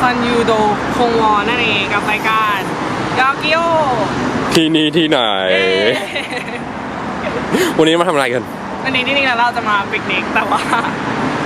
ซันยูโดคงวอนนั่นเองกับรายการยากิโอที่นี่ที่ไหน วันนี้มาทำอะไรกัน วันนี้จริงๆแล้วเราจะมาปิกนิกแต่ว่า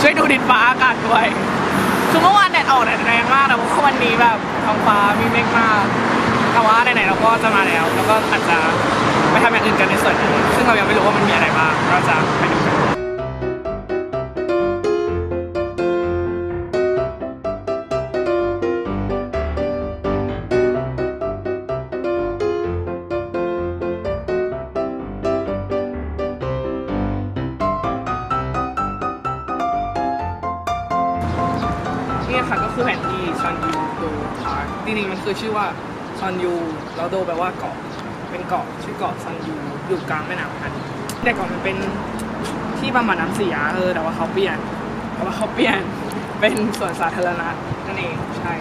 ช่วยดูดินฟ้าอากาศด้วยคือเมื่อวานแดดออกแดดแรงมากแต่ว่าวันนี้แบบท้องฟ้ามีเมฆมากแต่ว่าไหนๆเราก็จะมาแล้ว แล้วก็อาจจะไปทำอย่างอื่นกันในส่วนนี้ซึ่งเรายังไม่รู้ว่ามันมีอะไรบ้างเราจะไปดูกัน จริงๆมันคือชื่อว่าซอนยูแล้วโดแปลว่าเกาะเป็นเกาะชื่อเกาะซอนยูอยู่กลางแม่น้ำฮันแต่ก่อนมันเป็นที่บำบัดน้ำเสียเออแต่ว่าเขาเปลี่ยนแต่ว่าเขาเปลี่ยนเป็นสวนสาธารณะนั่นเองใช่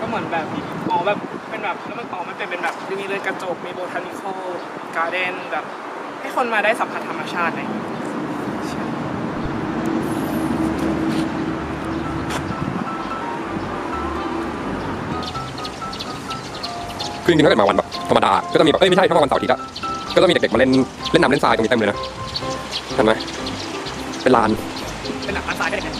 ก็เหมือนแบบอ๋อแบบเป็นแบบแล้วมันอ๋อมันเป็นเป็นแบบมีเรือนกระจกมีโบทานิคอลการ์เดนแบบให้คนมาได้สัมผัสธรรมชาติอะไรอย่างเงี้ย คือจริงๆถ้าเกิดมาวันแบบธรรมดา ก็จะมีแบบ เอ้ยไม่ใช่ถ้ามาวันเสาร์อาทิตย์อะก็จะมีเด็กๆมาเล่นเล่นน้ำเล่นทรายตรงนี้เต็มเลยนะเห็นไหมเป็นลาน เป็นหนังอันซ้ายก็ได้นะ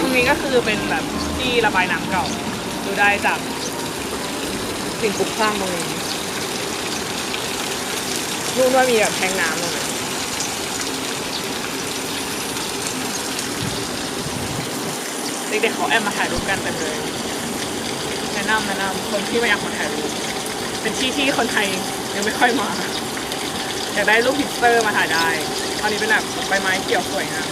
ตรงนี้ก็คือเป็นแบบที่ระบายน้ำเก่า ดูได้จากสิ่งปลูกสร้างตรงนี้ นู่นว่ามีแบบแทงน้ำตรงนั้นเด็กๆเขาแอบมาถ่ายรูปกันเต็มเลยแนะนำแนะนำคนที่ไม่อยากมาถ่ายรูปเป็นที่ที่คนไทยยังไม่ค่อยมาอยากได้รูปฮิปสเตอร์มาถ่ายได้ตอนนี้เป็นแบบใบไม้เขียวสวยงาม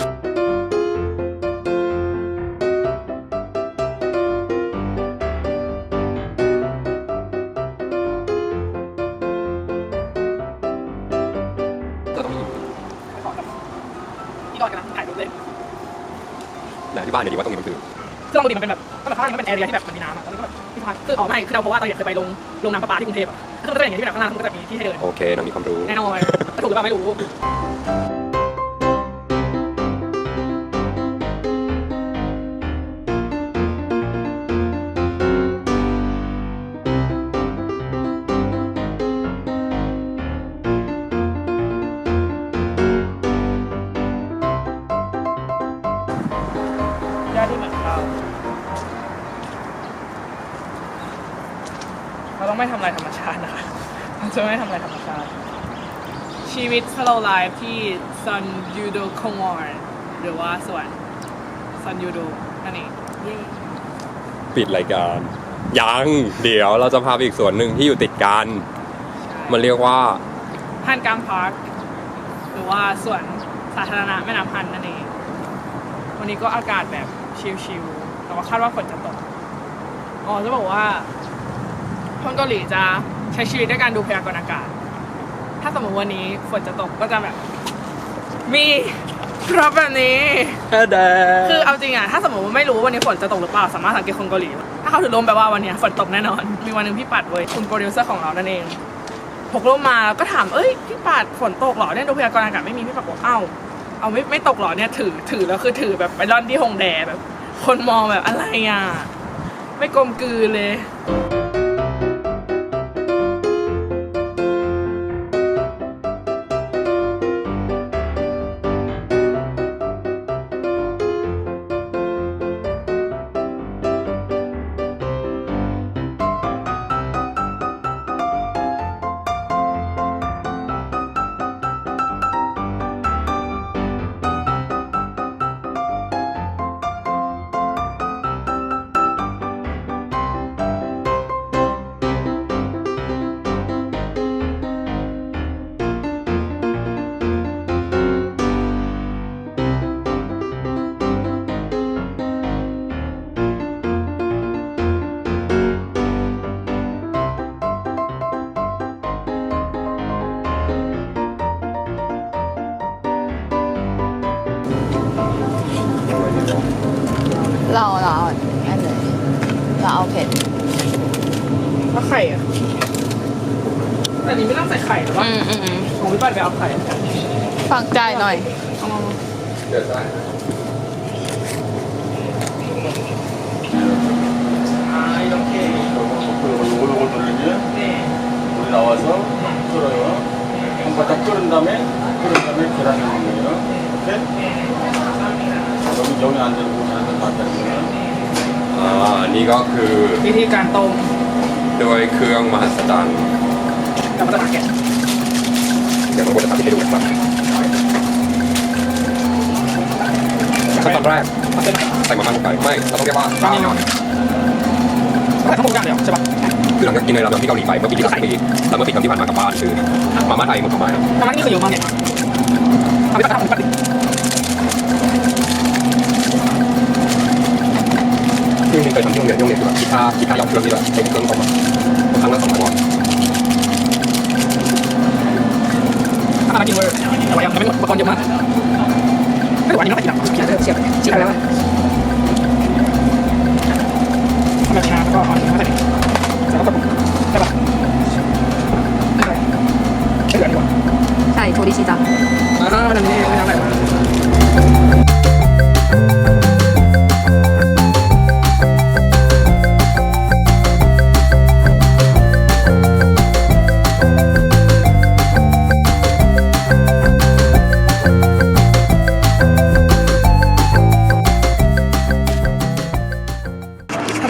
ก็ ที่ดอนกันนะถ่ายรูปเลยนะที่บ้านเนี่ยดีว่าตรงนี้มันคือซึ่งปกติมันเป็นแบบก็แบบข้างล่างมันเป็นแอเรียที่แบบมันมีน้ำอะแล้วก็แบบที่พักคืออ๋อไม่คือเราเพราะว่าเราอยากเคยไปลงลงน้ำประปาที่กรุงเทพอะก็จะเป็นอย่างนี้ที่แบบข้างล่างมันก็จะมีที่ให้เดินโอเคน้องมีความรู้แน่นอนแต่ถูกหรือเปล่าไม่รู้ ต้องไม่ทำลายธรรมชาตินะคะเราจะไม่ทำลายธรรมชาติ ชีวิต slow life ที่ซันยูโดคงวอนหรือว่าสวนซันยูโดนั่นเองเย้ปิดรายการ ยัง เดี๋ยวเราจะพาไปอีกสวนหนึ่งที่อยู่ติดกัน มันเรียกว่าฮันกามพาร์คหรือว่าสวนสาธารณะแม่น้ำฮันนั่นเอง วันนี้ก็อากาศแบบชิลๆแต่ว่าคาดว่าฝนจะตก อ๋อจะบอกว่า คนเกาหลีจะใช้ชีวิตด้วยการดูพยากรณ์อากาศ ถ้าสมมติวันนี้ฝนจะตกก็จะแบบ มีพร็อพแบบนี้คือเอาจริงอะถ้าสมมติว่าไม่รู้ว่าวันนี้ฝนจะตกหรือเปล่า สามารถสังเกตคนเกาหลี ถ้าเขาถือร่มแปลว่าวันนี้ฝนตกแน่นอน มีวันหนึ่งพี่ปัดเว้ยคุณโปรดิวเซอร์ของเรานั่นเองพกร่มมาก็ถามเอ้ยพี่ปัดฝนตกเหรอเนี่ยดูพยากรณ์อากาศไม่มีพี่ปัดบอกเอ้าเอาไม่ไม่ตกเหรอเนี่ยถือถือแล้วคือถือแบบไปร่อนที่ฮงแดแบบ คนมองแบบอะไรอะไม่กลมกลืนเลย เราเอาเผ็ด แล้วไข่อะแต่อันนี้ไม่ต้องใส่ไข่หรอวะ อืมอืมอืม ของพี่ปัดไปเอาไข่ ฟังใจหน่อย เอามา เดี๋ยวได้ อ่าโอเค 오글오글 돌리면 นี่ 물이 나와서 끓어요. 한 바닥 끓은 다음에 끓은 다음에 계란을 넣어요. 이렇게 여기 여기 안 되고 안 되고 안 되는 อ่าอัน นี้ก็คือวิธีการต้มโดยเครื่องมหัศจรรย์กับมาตรฐานแกะเดี๋ยวผมจะทำให้ดูนะครับขั้นตอนแรกมาเป็นไหนใส่มาม่าลงไปไม่เราต้องเรียกว่าราเมงใส่ทั้งหมดกันเลยเหรอใช่ปะคือหลังจากกินในราเมงที่เกาหลีไปเมื่อปีที่แล้วปีแล้วเมื่อปีที่ผ่านมากับบ้านคือมาม่าไทยหมดทำไมทำไมนี่คือเยอะมากเนี่ยทำไปตัดทำไปตัด คือ เคยทำที่โรงเรียนที่โรงเรียนคือแบบคิดค่าคิดค่าหยอดเครื่องที่แบบใช้เครื่องต้มอะครั้งละสองร้อยวอนอะไรกินเวอร์แต่ว่ายังไม่หมดอุปกรณ์เยอะมากไม่ไหวนี่ต้องไปกินหรอกินแล้วเสียบเสียบแล้วทำแบบนี้นะแล้วก็เอาอันนี้มาใส่แล้วก็กดปุ่มใช่ปะไม่เหลือดีกว่าใส่โทริชิตะอ่ามันอันนี้ไม่ทำอะไร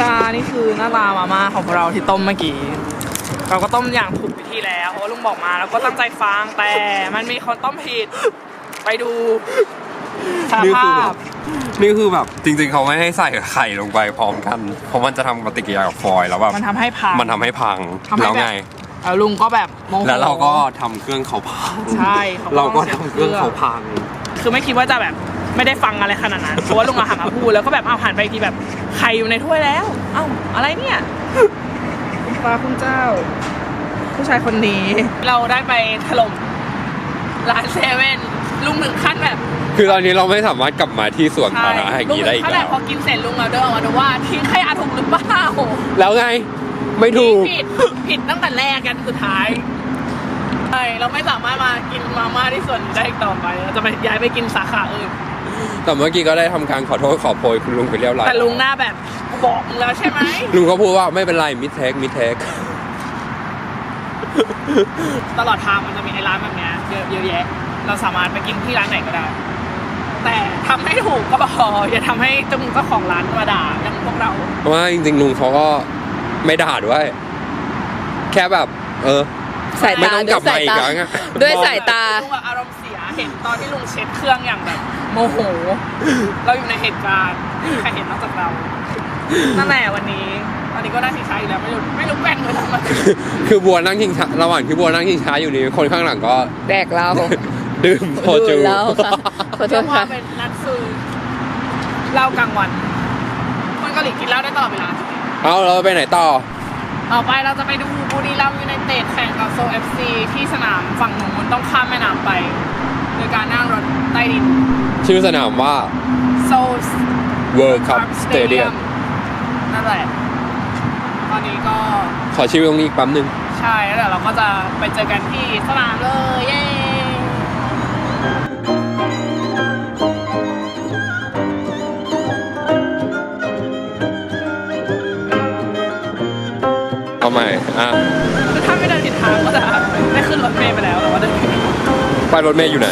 ทารานี่คือหน้าตามาม่าของเราที่ต้มเมื่อกี้ เราก็ต้มอย่างถูกวิธีแล้ว เพราะว่าลุงบอกมาแล้วก็ตั้งใจฟังแต่มันมีคนต้มผิด ไปดูสารภาพนี่คือแบบจริงๆเขาไม่ให้ใส่ไข่ลงไปพร้อมกัน เพราะมันจะทำปฏิกิริยากับฟอยล์แล้วแบบมันทำให้พัง มันทำให้พังทำให้แล้วแบบไง แล้วลุงก็แบบโมโห แล้วเราก็ทำเครื่องเขาพังใช่ขเราก็สียทำเครื่องเขาพัง คือไม่คิดว่าจะแบบ ไม่ได้ฟังอะไรขนาดนั้นเพราะว่าลุงมาหันมาพูดแล้วก็แบบเอาหันไปอีกทีแบบไข่อยู่ในถ้วยแล้ว เอ้าอะไรเนี่ยคุณฟ้าคุณเจ้า ผู้ชายคนนี้ เราได้ไปถล่มร้านเซเว่นลุงหนึ่งขั้นแบบคือตอนนี้เราไม่สามารถกลับมาที่ส่วนสาธารณะแห่งลุงนี้หได้นึ่อีงกขั้นแบแล้บวพอกินเสร็จลุงเราเดินออกมาดูว่าทิ้งขยะถูกหรือเปล่าแล้วไงไม่ถูกผิดผิดตั้งแต่แรกกันสุดท้ายใช่เราไม่สามารถมากินมาม่าที่ส่วนนี้ได้อีกต่อไป เราจะไปย้ายไปกินสาขาอื่น แต่เมื่อกี้ก็ได้ทำการขอโทษขอโพยคุณลุงไปเรียบร้อยแต่ลุงหน้าแบบบอกมึงแล้วใช่ไหมลุงก็พูดว่าไม่เป็นไรมิดเทคมิดเทคตลอดทางมันจะมีไอ้ร้านแบบเนี้ยเยอะเยอะแยะ เราสามารถไปกินที่ร้านไหนก็ได้ แต่ทำให้ถูกก็พออย่าทำให้เจ้าเจ้าของร้านมาด่าอย่างพวกเรา เพราะว่าจริงๆลุงเขาก็ไม่ด่าด้วย แค่แบบ เออ สายไม่ตาต้องด้กวลัยบสามายอีกตาครั้งอะ ด้วยสายตา ลุงแบบอารมณ์เสีย เห็นตอนที่ลุงเช็ดเครื่องอย่างแบบ โมโห เราอยู่ในเหตุการณ์ไม่มีใครเห็นนอกจากเรานั่นแหละวันนี้ตอนนี้ก็ได้ทีช้าอีกแล้วไม่รู้ไม่รู้แกว่งเลยทำไมคือบัวนั่งชิงช้าระหว่างที่บัวนั่งชิงช้าอยู่นี่คนข้างหลังก็แดกเราดื่มโพจูดื่มเหล้าค่ะขอโทเรียษกว่าค่ะเป็นนักซื้อเหล้ากลางวันคนเกาหลีกินเหล้าได้ตลอดเวลาเอาเราไปไหนต่อ ต่อไปเราจะไปดูบุรีรัมย์ยูไนเต็ดแข่งกับโซเอฟซีที่สนามฝั่งนู้นต้องข้ามแม่น้ำไป โดยการนั่งรถใต้ดิน ชื่อสนามว่าโซ World Cup Stadium นั่นแหละ ตอนนี้ก็ขอชื่อตรงนี้อีกแปั๊มหนึ่งใช่แล้วเดี๋ยวเราก็จะไปเจอกันที่สนามเลย เย้ เอาใหม่อะ คือถ้าไม่เดินผิดทางก็จะได้ขึ้นรถเมล์ไปแล้ว ป้ายรถเมย์อยู่ไหน